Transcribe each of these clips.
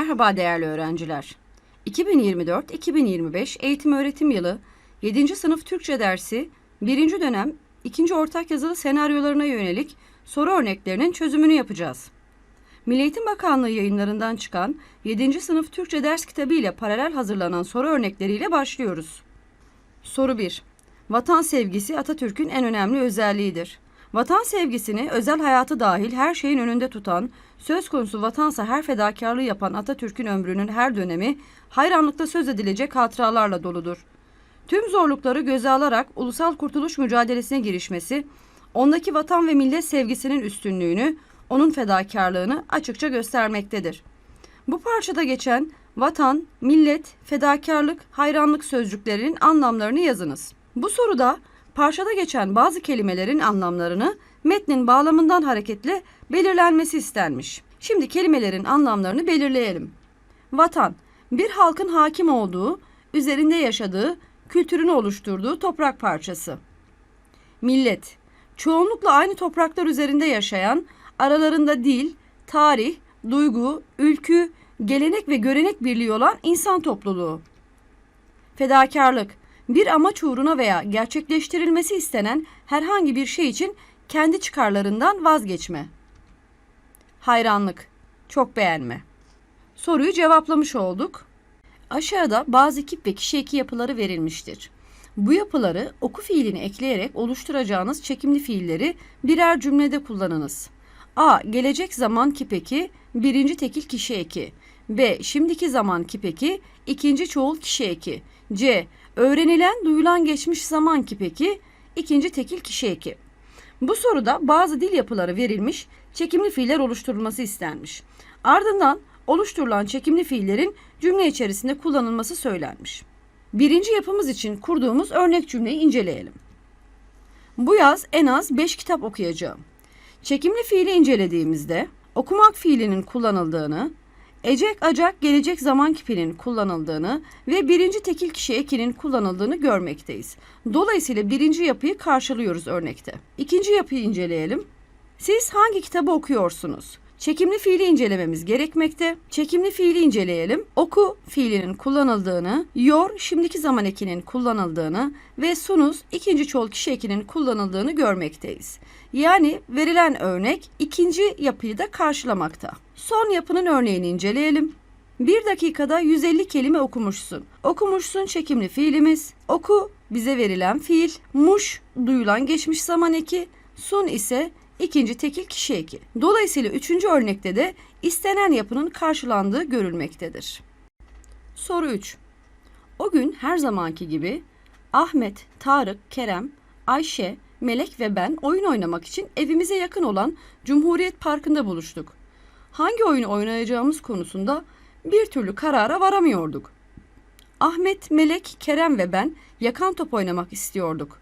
Merhaba değerli öğrenciler. 2024-2025 eğitim öğretim yılı 7. sınıf Türkçe dersi 1. dönem 2. ortak yazılı senaryolarına yönelik soru örneklerinin çözümünü yapacağız. Milli Eğitim Bakanlığı yayınlarından çıkan 7. sınıf Türkçe ders kitabı ile paralel hazırlanan soru örnekleriyle başlıyoruz. Soru 1. Vatan sevgisi Atatürk'ün en önemli özelliğidir. Vatan sevgisini özel hayatı dahil her şeyin önünde tutan, söz konusu vatansa her fedakarlığı yapan Atatürk'ün ömrünün her dönemi hayranlıkla söz edilecek hatıralarla doludur. Tüm zorlukları göze alarak ulusal kurtuluş mücadelesine girişmesi, ondaki vatan ve millet sevgisinin üstünlüğünü, onun fedakarlığını açıkça göstermektedir. Bu parçada geçen vatan, millet, fedakarlık, hayranlık sözcüklerinin anlamlarını yazınız. Bu soruda parçada geçen bazı kelimelerin anlamlarını metnin bağlamından hareketle belirlenmesi istenmiş. Şimdi kelimelerin anlamlarını belirleyelim. Vatan, bir halkın hakim olduğu, üzerinde yaşadığı, kültürünü oluşturduğu toprak parçası. Millet, çoğunlukla aynı topraklar üzerinde yaşayan, aralarında dil, tarih, duygu, ülkü, gelenek ve görenek birliği olan insan topluluğu. Fedakarlık, bir amaç uğruna veya gerçekleştirilmesi istenen herhangi bir şey için kendi çıkarlarından vazgeçme. Hayranlık, çok beğenme. Soruyu cevaplamış olduk. Aşağıda bazı kip ve kişi eki yapıları verilmiştir. Bu yapıları oku fiilini ekleyerek oluşturacağınız çekimli fiilleri birer cümlede kullanınız. A. Gelecek zaman kip eki, birinci tekil kişi eki. B. Şimdiki zaman kip eki, ikinci çoğul kişi eki. C. Öğrenilen, duyulan geçmiş zaman kip eki, ikinci tekil kişi eki. Bu soruda bazı dil yapıları verilmiş, çekimli fiiller oluşturulması istenmiş. Ardından oluşturulan çekimli fiillerin cümle içerisinde kullanılması söylenmiş. Birinci yapımız için kurduğumuz örnek cümleyi inceleyelim. Bu yaz en az 5 kitap okuyacağım. Çekimli fiili incelediğimizde okumak fiilinin kullanıldığını, ecek acak gelecek zaman kipinin kullanıldığını ve birinci tekil kişi ekinin kullanıldığını görmekteyiz. Dolayısıyla birinci yapıyı karşılıyoruz örnekte. İkinci yapıyı inceleyelim. Siz hangi kitabı okuyorsunuz? Çekimli fiili incelememiz gerekmekte. Çekimli fiili inceleyelim. Oku fiilinin kullanıldığını, yor şimdiki zaman ekinin kullanıldığını ve sunuz ikinci çoğul kişi ekinin kullanıldığını görmekteyiz. Yani verilen örnek ikinci yapıyı da karşılamakta. Son yapının örneğini inceleyelim. Bir dakikada 150 kelime okumuşsun. Okumuşsun çekimli fiilimiz. Oku bize verilen fiil. Muş duyulan geçmiş zaman eki. Sun ise ikinci tekil kişi eki. Dolayısıyla üçüncü örnekte de istenen yapının karşılandığı görülmektedir. Soru 3. O gün her zamanki gibi Ahmet, Tarık, Kerem, Ayşe, Melek ve ben oyun oynamak için evimize yakın olan Cumhuriyet Parkı'nda buluştuk. Hangi oyunu oynayacağımız konusunda bir türlü karara varamıyorduk. Ahmet, Melek, Kerem ve ben yakan top oynamak istiyorduk.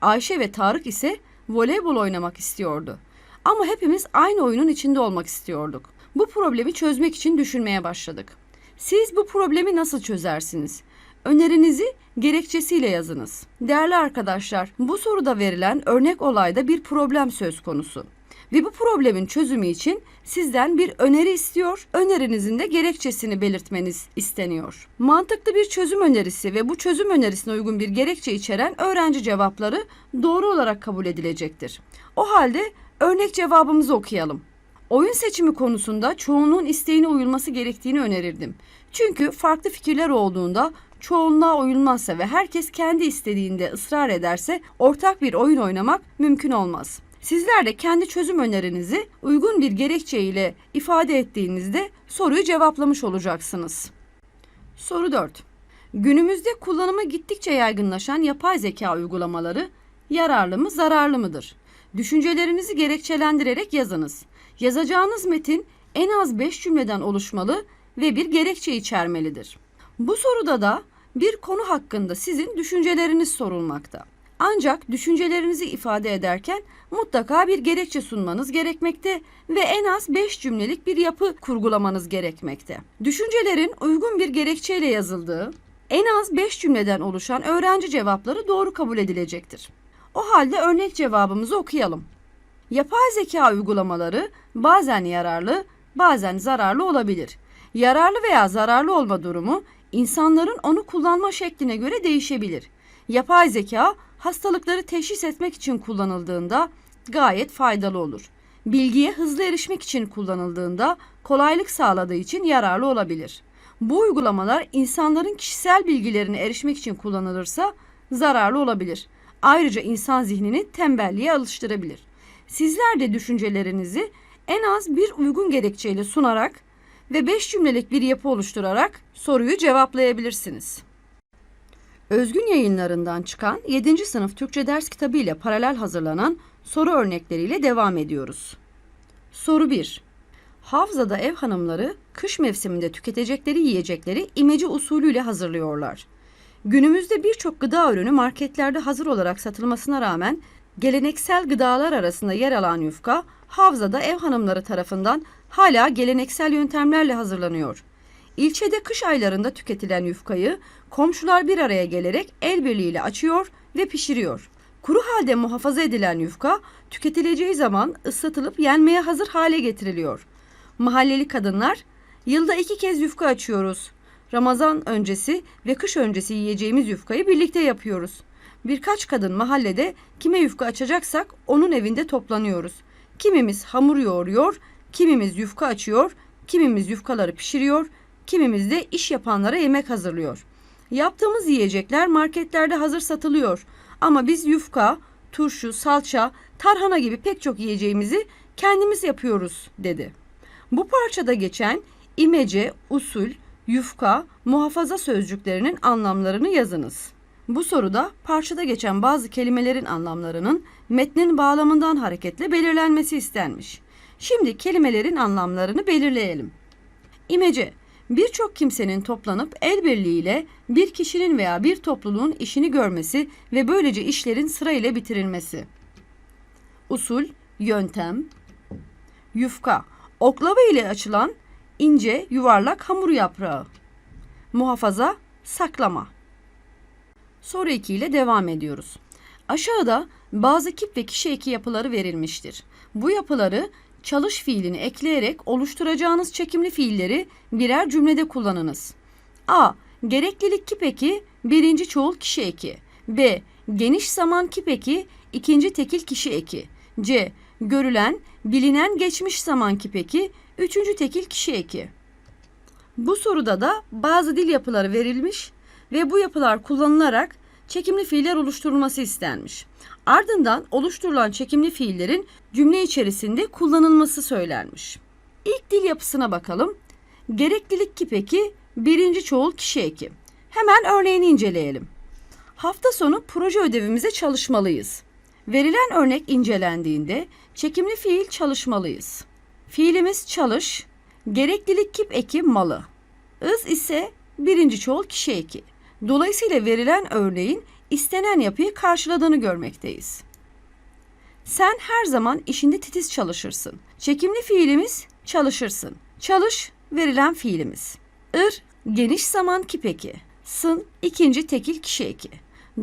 Ayşe ve Tarık ise voleybol oynamak istiyordu. Ama hepimiz aynı oyunun içinde olmak istiyorduk. Bu problemi çözmek için düşünmeye başladık. Siz bu problemi nasıl çözersiniz? Önerinizi gerekçesiyle yazınız. Değerli arkadaşlar, bu soruda verilen örnek olayda bir problem söz konusu. Ve bu problemin çözümü için sizden bir öneri istiyor, önerinizin de gerekçesini belirtmeniz isteniyor. Mantıklı bir çözüm önerisi ve bu çözüm önerisine uygun bir gerekçe içeren öğrenci cevapları doğru olarak kabul edilecektir. O halde örnek cevabımızı okuyalım. Oyun seçimi konusunda çoğunluğun isteğine uyulması gerektiğini önerirdim. Çünkü farklı fikirler olduğunda çoğunluğa uyulmazsa ve herkes kendi istediğinde ısrar ederse ortak bir oyun oynamak mümkün olmaz. Sizler de kendi çözüm önerinizi uygun bir gerekçe ile ifade ettiğinizde soruyu cevaplamış olacaksınız. Soru 4. Günümüzde kullanımı gittikçe yaygınlaşan yapay zeka uygulamaları yararlı mı, zararlı mıdır? Düşüncelerinizi gerekçelendirerek yazınız. Yazacağınız metin en az 5 cümleden oluşmalı ve bir gerekçe içermelidir. Bu soruda da bir konu hakkında sizin düşünceleriniz sorulmakta. Ancak düşüncelerinizi ifade ederken mutlaka bir gerekçe sunmanız gerekmekte ve en az 5 cümlelik bir yapı kurgulamanız gerekmekte. Düşüncelerin uygun bir gerekçeyle yazıldığı, en az 5 cümleden oluşan öğrenci cevapları doğru kabul edilecektir. O halde örnek cevabımızı okuyalım. Yapay zeka uygulamaları bazen yararlı, bazen zararlı olabilir. Yararlı veya zararlı olma durumu insanların onu kullanma şekline göre değişebilir. Yapay zeka hastalıkları teşhis etmek için kullanıldığında gayet faydalı olur. Bilgiye hızlı erişmek için kullanıldığında kolaylık sağladığı için yararlı olabilir. Bu uygulamalar insanların kişisel bilgilerine erişmek için kullanılırsa zararlı olabilir. Ayrıca insan zihnini tembelliğe alıştırabilir. Sizler de düşüncelerinizi en az bir uygun gerekçeyle sunarak ve 5 cümlelik bir yapı oluşturarak soruyu cevaplayabilirsiniz. Özgün yayınlarından çıkan 7. sınıf Türkçe ders kitabı ile paralel hazırlanan soru örnekleriyle devam ediyoruz. Soru 1. Havzada ev hanımları kış mevsiminde tüketecekleri yiyecekleri imece usulüyle hazırlıyorlar. Günümüzde birçok gıda ürünü marketlerde hazır olarak satılmasına rağmen geleneksel gıdalar arasında yer alan yufka Havzada ev hanımları tarafından hala geleneksel yöntemlerle hazırlanıyor. İlçede kış aylarında tüketilen yufkayı komşular bir araya gelerek el birliğiyle açıyor ve pişiriyor. Kuru halde muhafaza edilen yufka tüketileceği zaman ıslatılıp yenmeye hazır hale getiriliyor. Mahalleli kadınlar yılda iki kez yufka açıyoruz. Ramazan öncesi ve kış öncesi yiyeceğimiz yufkayı birlikte yapıyoruz. Birkaç kadın mahallede kime yufka açacaksak onun evinde toplanıyoruz. Kimimiz hamur yoğuruyor, kimimiz yufka açıyor, kimimiz yufkaları pişiriyor, kimimiz de iş yapanlara yemek hazırlıyor. Yaptığımız yiyecekler marketlerde hazır satılıyor. Ama biz yufka, turşu, salça, tarhana gibi pek çok yiyeceğimizi kendimiz yapıyoruz dedi. Bu parçada geçen imece, usul, yufka, muhafaza sözcüklerinin anlamlarını yazınız. Bu soruda parçada geçen bazı kelimelerin anlamlarının metnin bağlamından hareketle belirlenmesi istenmiş. Şimdi kelimelerin anlamlarını belirleyelim. İmece birçok kimsenin toplanıp el birliğiyle bir kişinin veya bir topluluğun işini görmesi ve böylece işlerin sırayla bitirilmesi. Usul, yöntem, yufka, oklava ile açılan ince yuvarlak hamur yaprağı. Muhafaza, saklama. Soru 2 ile devam ediyoruz. Aşağıda bazı kip ve kişi eki yapıları verilmiştir. Bu yapıları çalış fiilini ekleyerek oluşturacağınız çekimli fiilleri birer cümlede kullanınız. A. Gereklilik kip eki birinci çoğul kişi eki. B. Geniş zaman kip eki ikinci tekil kişi eki. C. Görülen, bilinen geçmiş zaman kip eki üçüncü tekil kişi eki. Bu soruda da bazı dil yapıları verilmiş ve bu yapılar kullanılarak çekimli fiiller oluşturulması istenmiş. Ardından oluşturulan çekimli fiillerin cümle içerisinde kullanılması söylenmiş. İlk dil yapısına bakalım. Gereklilik kipeki birinci çoğul kişi eki. Hemen örneğini inceleyelim. Hafta sonu proje ödevimize çalışmalıyız. Verilen örnek incelendiğinde çekimli fiil çalışmalıyız. Fiilimiz çalış, gereklilik kip eki malı. Iz ise birinci çoğul kişi eki. Dolayısıyla verilen örneğin istenen yapıyı karşıladığını görmekteyiz. Sen her zaman işinde titiz çalışırsın. Çekimli fiilimiz çalışırsın. Çalış verilen fiilimiz. Ir geniş zaman kipeki. Sın ikinci tekil kişi eki.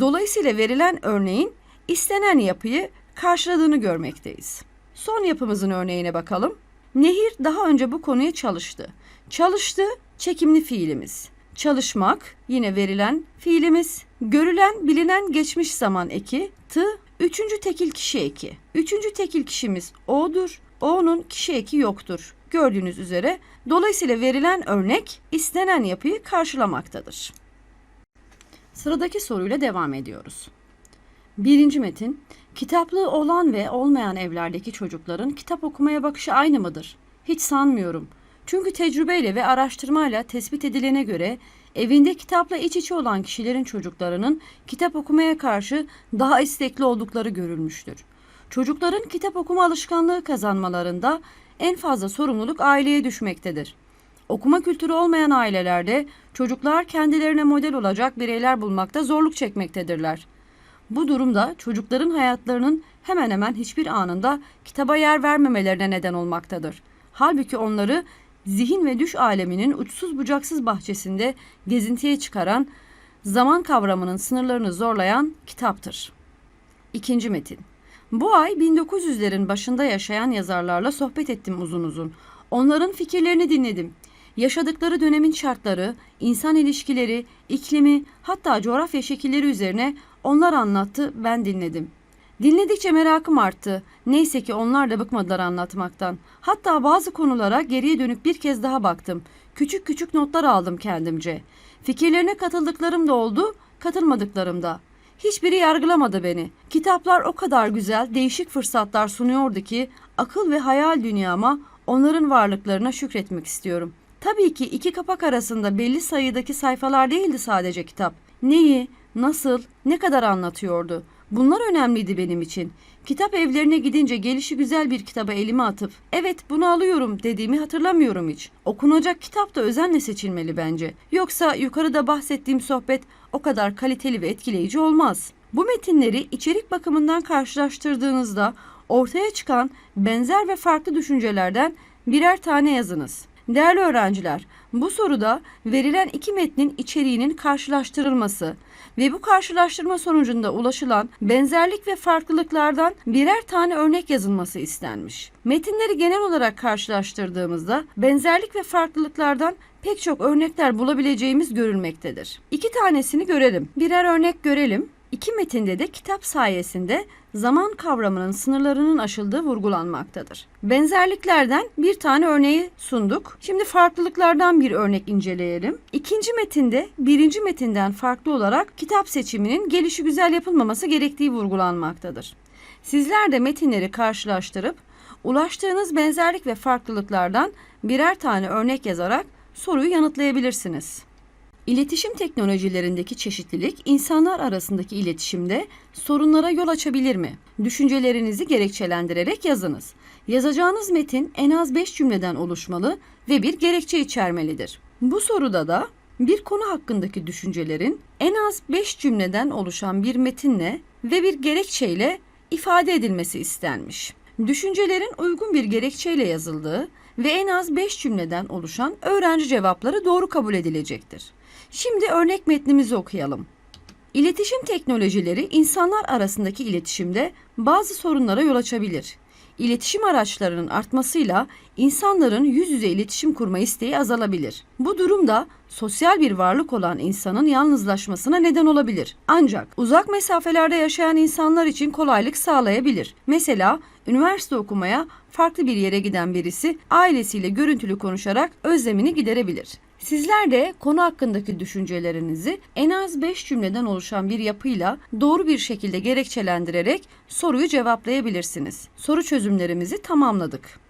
Dolayısıyla verilen örneğin istenen yapıyı karşıladığını görmekteyiz. Son yapımızın örneğine bakalım. Nehir daha önce bu konuya çalıştı. Çalıştı çekimli fiilimiz. Çalışmak yine verilen fiilimiz. Görülen bilinen geçmiş zaman eki. Tı üçüncü tekil kişi eki. Üçüncü tekil kişimiz o'dur. O'nun kişi eki yoktur. Gördüğünüz üzere dolayısıyla verilen örnek istenen yapıyı karşılamaktadır. Sıradaki soruyla devam ediyoruz. Birinci metin, kitaplığı olan ve olmayan evlerdeki çocukların kitap okumaya bakışı aynı mıdır? Hiç sanmıyorum. Çünkü tecrübeyle ve araştırmayla tespit edilene göre evinde kitapla iç içe olan kişilerin çocuklarının kitap okumaya karşı daha istekli oldukları görülmüştür. Çocukların kitap okuma alışkanlığı kazanmalarında en fazla sorumluluk aileye düşmektedir. Okuma kültürü olmayan ailelerde çocuklar kendilerine model olacak bireyler bulmakta zorluk çekmektedirler. Bu durumda çocukların hayatlarının hemen hemen hiçbir anında kitaba yer vermemelerine neden olmaktadır. Halbuki onları zihin ve düş aleminin uçsuz bucaksız bahçesinde gezintiye çıkaran, zaman kavramının sınırlarını zorlayan kitaptır. İkinci metin. Bu ay 1900'lerin başında yaşayan yazarlarla sohbet ettim uzun uzun. Onların fikirlerini dinledim. Yaşadıkları dönemin şartları, insan ilişkileri, iklimi, hatta coğrafya şekilleri üzerine onlar anlattı, ben dinledim. Dinledikçe merakım arttı. Neyse ki onlar da bıkmadılar anlatmaktan. Hatta bazı konulara geriye dönüp bir kez daha baktım. Küçük küçük notlar aldım kendimce. Fikirlerine katıldıklarım da oldu, katılmadıklarım da. Hiçbiri yargılamadı beni. Kitaplar o kadar güzel, değişik fırsatlar sunuyordu ki akıl ve hayal dünyama onların varlıklarına şükretmek istiyorum. Tabii ki iki kapak arasında belli sayıdaki sayfalar değildi sadece kitap. Neyi, nasıl, ne kadar anlatıyordu. Bunlar önemliydi benim için. Kitap evlerine gidince gelişi güzel bir kitaba elime atıp evet bunu alıyorum dediğimi hatırlamıyorum hiç. Okunacak kitap da özenle seçilmeli bence. Yoksa yukarıda bahsettiğim sohbet o kadar kaliteli ve etkileyici olmaz. Bu metinleri içerik bakımından karşılaştırdığınızda ortaya çıkan benzer ve farklı düşüncelerden birer tane yazınız. Değerli öğrenciler, bu soruda verilen iki metnin içeriğinin karşılaştırılması ve bu karşılaştırma sonucunda ulaşılan benzerlik ve farklılıklardan birer tane örnek yazılması istenmiş. Metinleri genel olarak karşılaştırdığımızda benzerlik ve farklılıklardan pek çok örnekler bulabileceğimiz görülmektedir. İki tanesini görelim. Birer örnek görelim. İki metinde de kitap sayesinde zaman kavramının sınırlarının aşıldığı vurgulanmaktadır. Benzerliklerden bir tane örneği sunduk. Şimdi farklılıklardan bir örnek inceleyelim. İkinci metinde birinci metinden farklı olarak kitap seçiminin gelişi güzel yapılmaması gerektiği vurgulanmaktadır. Sizler de metinleri karşılaştırıp ulaştığınız benzerlik ve farklılıklardan birer tane örnek yazarak soruyu yanıtlayabilirsiniz. İletişim teknolojilerindeki çeşitlilik insanlar arasındaki iletişimde sorunlara yol açabilir mi? Düşüncelerinizi gerekçelendirerek yazınız. Yazacağınız metin en az 5 cümleden oluşmalı ve bir gerekçe içermelidir. Bu soruda da bir konu hakkındaki düşüncelerin en az 5 cümleden oluşan bir metinle ve bir gerekçeyle ifade edilmesi istenmiş. Düşüncelerin uygun bir gerekçeyle yazıldığı ve en az 5 cümleden oluşan öğrenci cevapları doğru kabul edilecektir. Şimdi örnek metnimizi okuyalım. İletişim teknolojileri insanlar arasındaki iletişimde bazı sorunlara yol açabilir. İletişim araçlarının artmasıyla insanların yüz yüze iletişim kurma isteği azalabilir. Bu durumda sosyal bir varlık olan insanın yalnızlaşmasına neden olabilir. Ancak uzak mesafelerde yaşayan insanlar için kolaylık sağlayabilir. Mesela üniversite okumaya farklı bir yere giden birisi ailesiyle görüntülü konuşarak özlemini giderebilir. Sizler de konu hakkındaki düşüncelerinizi en az 5 cümleden oluşan bir yapıyla doğru bir şekilde gerekçelendirerek soruyu cevaplayabilirsiniz. Soru çözümlerimizi tamamladık.